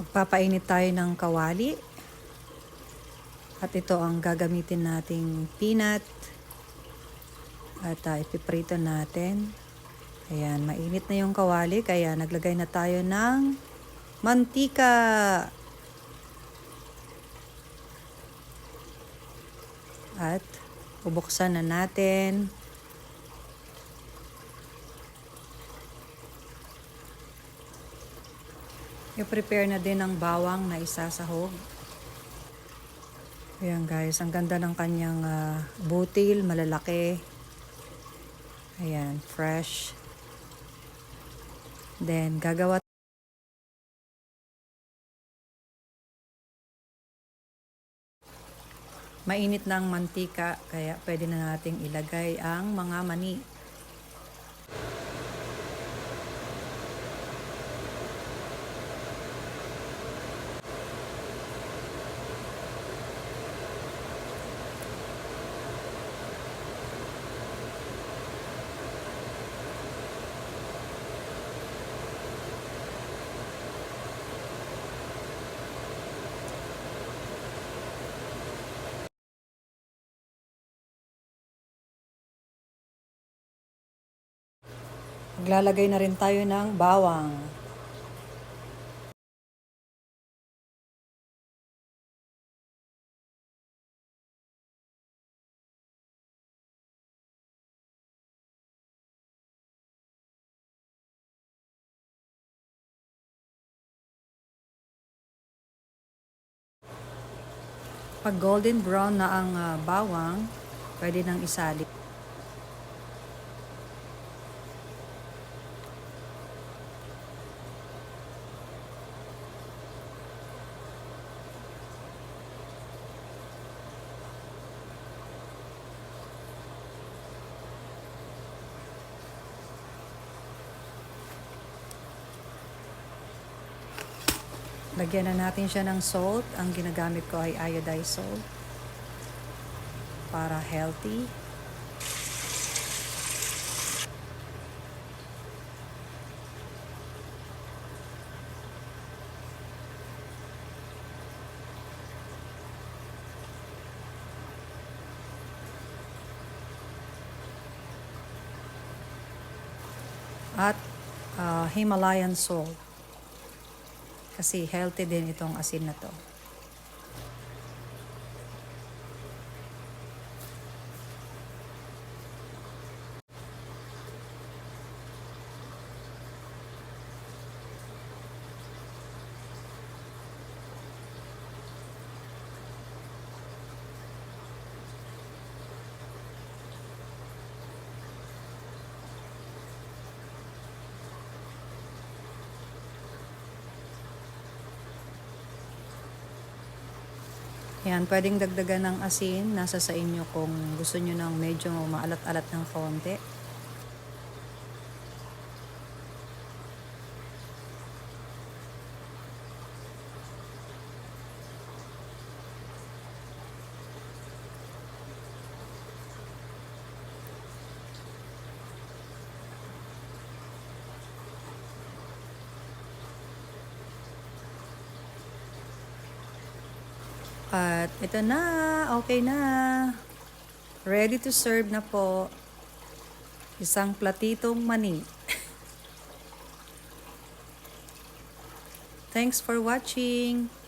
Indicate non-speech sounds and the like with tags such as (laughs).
Magpapainit tayo ng kawali. At ito ang gagamitin nating peanut. At uh, ipiprito natin. Ayan, mainit na yung kawali kaya naglagay na tayo ng mantika. At bubuksan na natin. I-prepare na din ang bawang na isasahog. Ayan guys, ang ganda ng kanyang uh, butil, malalaki. Ayan, fresh. Then, gagawa Mainit na ang mantika, kaya pwede na nating ilagay ang mga mani. Maglalagay na rin tayo ng bawang. Pag golden brown na ang uh, bawang, pwede nang isali. Lagyan na natin siya ng salt. Ang ginagamit ko ay iodized salt. Para healthy. At uh, Himalayan salt. Kasi healthy din itong asin na to. Yan, pwedeng dagdagan ng asin. Nasa sa inyo kung gusto nyo ng medyo maalat-alat ng konti. At ito na, okay na. Ready to serve na po. Isang platitong mani. (laughs) Thanks for watching.